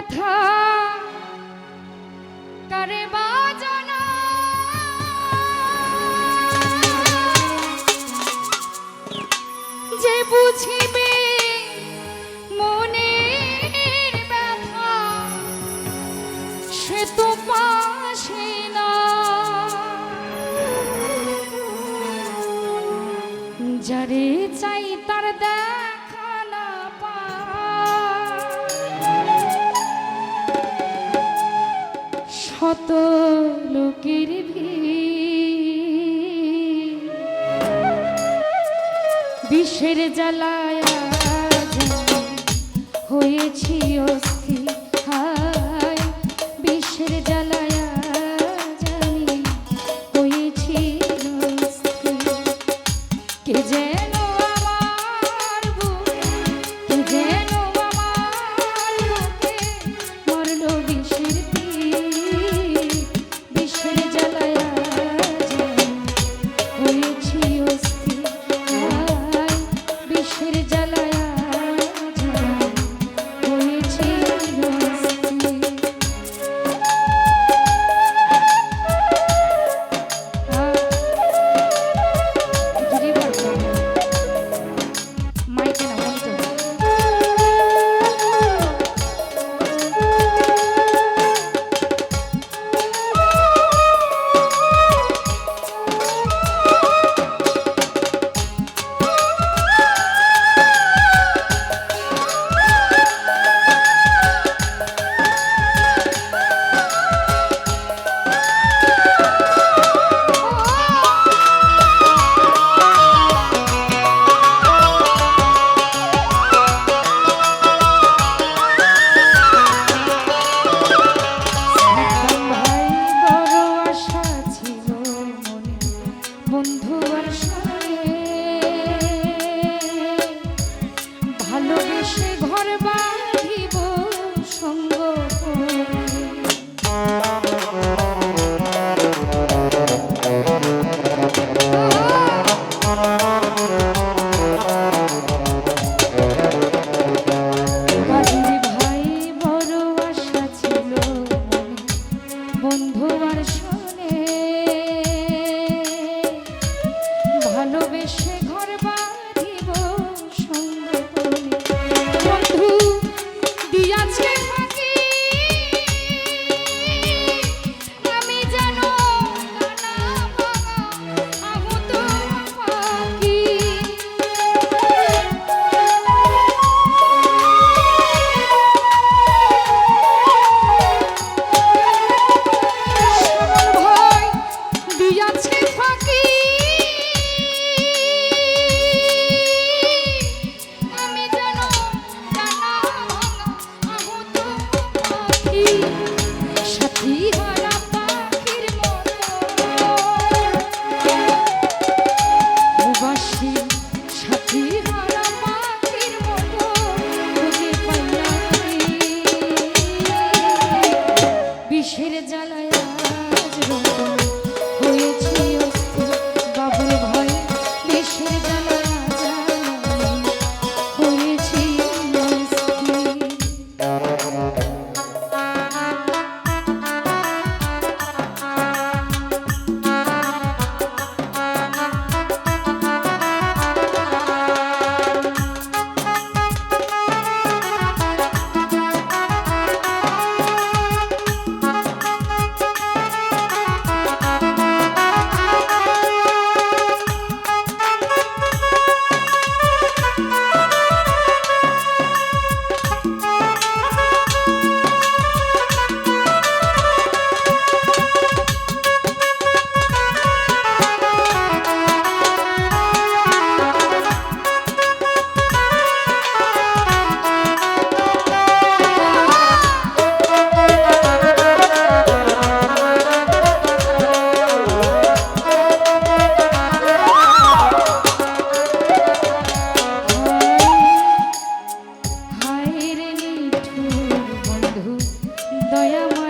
better কত লোকের বিষের জ্বালায় হয়েছি অস্থি হায়। বিষের জ্বালা ঘরে দয়া